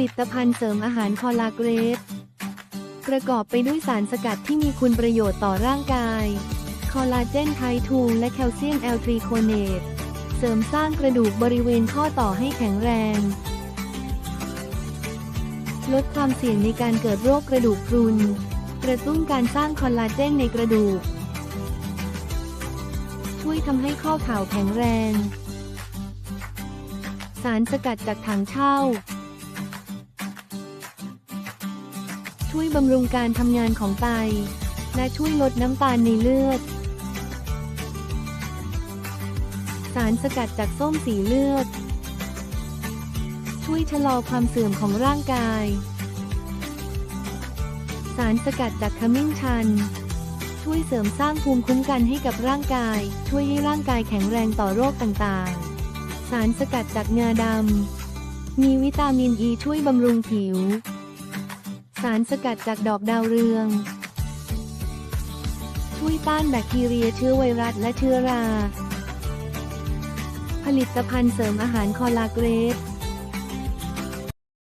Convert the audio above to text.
ลิตภัณฑ์เสริมอาหารคอลลาเกรสประกอบไปด้วยสารสกัดที่มีคุณประโยชน์ต่อร่างกาย คอลลาเจนไททูและแคลเซียมแอลทรีโคเนต เสริมสร้างกระดูกบริเวณข้อต่อให้แข็งแรง ลดความเสี่ยงในการเกิดโรคกระดูกพรุน กระตุ้นการสร้างคอลลาเจนในกระดูก ช่วยทำให้ข้อเข่าแข็งแรง สารสกัดจากถังเช่า ช่วยบำรุงการทำงานของไต และช่วยลดน้ำตาลในเลือด สารสกัดจากส้มสีเลือด ช่วยชะลอความเสื่อมของร่างกาย สารสกัดจากขมิ้นชัน ช่วยเสริมสร้างภูมิคุ้มกันให้กับร่างกาย ช่วยให้ร่างกายแข็งแรงต่อโรคต่างๆ สารสกัดจากงาดำมีวิตามินอ e ีช่วยบำรุงผิว สารสกัดจากดอกดาวเรือง ช่วยต้านแบคทีเรียเชื้อไวรัสและเชื้อรา ผลิตภัณฑ์เสริมอาหารคอลลาเกรส